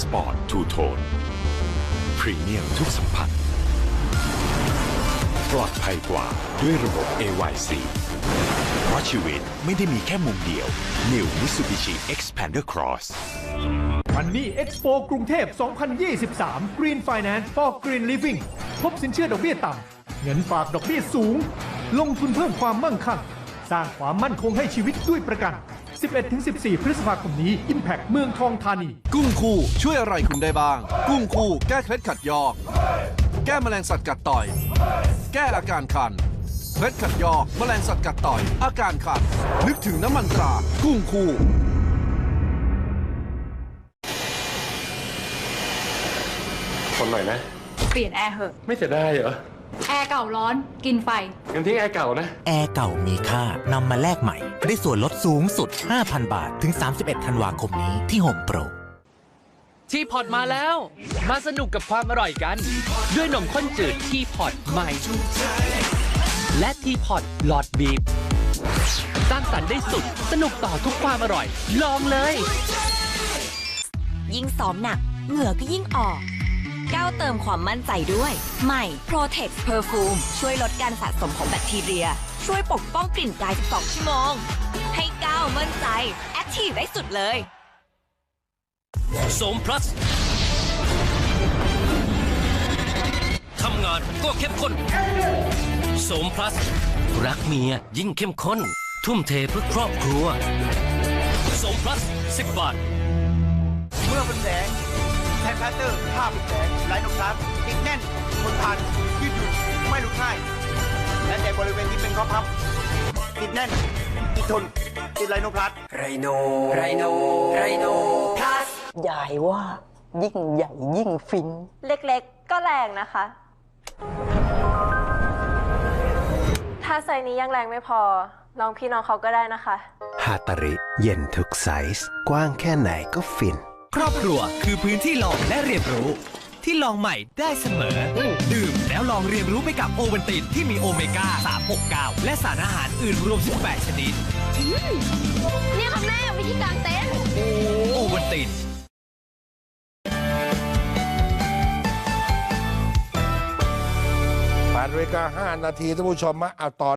สปอร์ตทูโทนพรีเมียมทุกสัมผัส ปลอดภัยกว่าด้วยระบบ AYC เพราะชีวิตไม่ได้มีแค่มุมเดียว New Mitsubishi Xpander Cross มันนี่เอ็กซ์โปกรุงเทพ 2023 Green Finance for Green Living พบสินเชื่อดอกเบี้ยต่ำ เงินฝากดอกเบี้ยสูง ลงทุนเพิ่มความมั่งคั่ง สร้างความมั่นคงให้ชีวิตด้วยประกัน 11-14 พฤษภาคมนี้ Impact เมืองทองธานี กุ้งคู่ช่วยอะไรคุณได้บ้าง กุ้งคู่แก้เคล็ดขัดยอก แก้แมลงสัตว์กัดต่อย แก้อาการคันเคล็ดขัดยอกแมลงสัตว์กัดต่อย อาการคัน นึกถึงน้ำมันตรา กุ้งคู่คนหน่อยนะ เปลี่ยนแอร์เหอะ ไม่เสียดายเหรอ แอร์เก่าร้อนกินไฟ งั้นทิ้งแอร์เก่านะ แอร์เก่ามีค่านำมาแลกใหม่ ได้ส่วนลดสูงสุด 5,000 บาท ถึง 31 ธันวาคมนี้ที่ Home Pro ทีพอตมาแล้ว มาสนุกกับความอร่อยกัน ด้วยนมข้นจืดทีพอตใหม่ และทีพอตหลอดบีบ สร้างสรรค์ได้สุด สนุกต่อทุกความอร่อย ลองเลย ยิ่งซ้อมหนัก เหงื่อก็ยิ่งออก ก้าวเติมความมั่นใจด้วย ใหม่ Protex Perfume ช่วยลดการสะสมของแบคทีเรีย ช่วยปกป้องกลิ่นกาย 12 ชั่วโมง ให้ก้าวมั่นใจ แอคทีฟได้สุดเลยสม plus ทำงานก็เข้มข้นสม plus รักเมียยิ่งเข้มข้น ทุ่มเทเพื่อครอบครัวสม plus 10 บาท เมื่อเป็นแสง แทนพลาสเตอร์ผ้าเป็นแสงไลโนพลัสติดแน่นทนทานยืดหยุ่นไม่หลุดง่ายและแต่บริเวณที่เป็นข้อพับ ติดแน่นติดทนติดไลโนพลัสไรโนไรโนไรโน plus ยายว่ายิ่งใหญ่ยิ่งฟิน เล็กๆ ก็แรงนะคะ ถ้าไซนี้ยังแรงไม่พอ ลองพี่น้องเขาก็ได้นะคะ ฮาตาริ เย็นทุกไซส์ กว้างแค่ไหนก็ฟิน ครอบครัวคือพื้นที่ลองและเรียนรู้ ที่ลองใหม่ได้เสมอ ดื่มแล้วลองเรียนรู้ไปกับโอวัลตินที่มีโอเมก้า 369 และสารอาหารอื่นรวม 18 ชนิด เนี่ยค่ะแม่วิธีการเต้นโอวัลติน8นาฬิกา5นาทีท่านผู้ชมมาเอาตอน